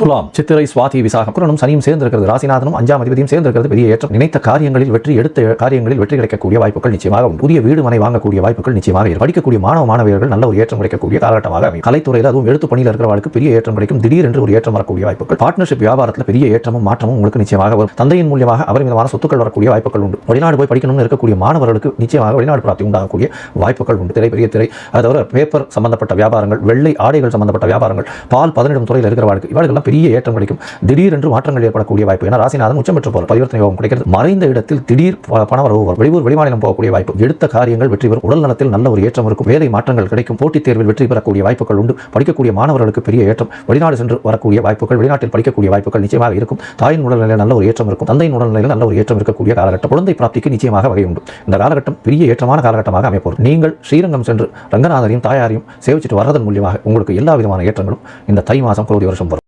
துலாம் சித்திரை சுவாதி விசாகம் குரனும் சனியும் சேர்ந்திருக்கிறது ராசிநாதனும் அஞ்சாம் அதிபதியும் சேர்ந்திருக்கிறது பெரிய ஏற்றம். நினைத்த காரியங்களில் வெற்றி எடுத்த காரியங்களில் வெற்றி கிடைக்கக்கூடிய வாய்ப்புகள் நிச்சயமாக புதிய வீடு மனை வாங்கக்கூடிய வாய்ப்புகள் நிச்சயமாக படிக்கக்கூடிய மாணவ மாணவியர்கள் நல்ல ஒரு ஏற்றம் கிடைக்கக்கூடிய காலகட்டமாக அமையும். கலைத்துறையில் அதுவும் எழுத்து பணியில் இருக்கிறவர்களுக்கு பெரிய ஏற்றம் கிடைக்கும். திடீரென்று ஒரு ஏற்றம் வரக்கூடிய வாய்ப்புகள். பார்ட்னர்ஷிப் வியாபாரத்தில் பெரிய ஏற்றமும் மாற்றமும் உங்களுக்கு நிச்சயமாக வரும். தந்தையின் மூலியமாக அபரிமிதமான சொத்துக்கள் வரக்கூடிய வாய்ப்புகள் உண்டு. வெளிநாடு போய் படிக்கணும்னு இருக்கக்கூடிய மாணவர்களுக்கு நிச்சயமாக வெளிநாடு பிராப்தி உண்டாகக்கூடிய வாய்ப்புகள் உண்டு. திரை பெரிய திரை அது தவிர பேப்பர் சம்பந்தப்பட்ட வியாபாரங்கள் வெள்ளை ஆடைகள் சம்பந்தப்பட்ட வியாபாரங்கள் பால் பதனிடும் துறையில் இருக்கிறவர்களுக்கு இவர்கள் பெரிய ஏற்றம் கிடைக்கும். திடீரென்று மாற்றங்கள் ஏற்படக்கூடிய வாய்ப்பு. ஏன்னா ராசிநாதன் உச்சம் பெற்று போகிற பரிவர்த்தனை யோகம் கிடைக்கிறது. மறைந்த இடத்தில் திடீர் பண வரவு வரும். வெளியூர் வெளிமாநிலம் போகக்கூடிய வாய்ப்பு. எடுத்த காரியங்கள் வெற்றி பெறும். உடல் நலத்தில் நல்ல ஒரு ஏற்றம் இருக்கும். வேலை மாற்றங்கள் கிடைக்கும். போட்டித் தேர்வில் வெற்றி பெறக்கூடிய வாய்ப்புகள் உண்டு. படிக்கக்கூடிய மாணவர்களுக்கு பெரிய ஏற்றம். வெளிநாடு சென்று வரக்கூடிய வாய்ப்புகள் வெளிநாட்டில் படிக்கக்கூடிய வாய்ப்புகள் நிச்சயமாக இருக்கும். தாயின் உடல்நிலையில் நல்ல ஒரு ஏற்றம் இருக்கும். தந்தையின் உடல்நிலையில் நல்ல ஒரு ஏற்றம் இருக்கக்கூடிய காலகட்டம். குழந்தை பிராப்திக்கு நிச்சயமாக வகை உண்டு. இந்த காலகட்டம் பெரிய ஏற்றமான காலகட்டமாக அமைப்போம் நீங்கள் ஸ்ரீரங்கம் சென்று ரங்கநாதரையும் தாயாரையும் சேவிச்சிட்டு வர்றதன் மூலியமாக உங்களுக்கு எல்லா விதமான ஏற்றங்களும் இந்த தை மாதம் குரோதி வருஷம் வரும்.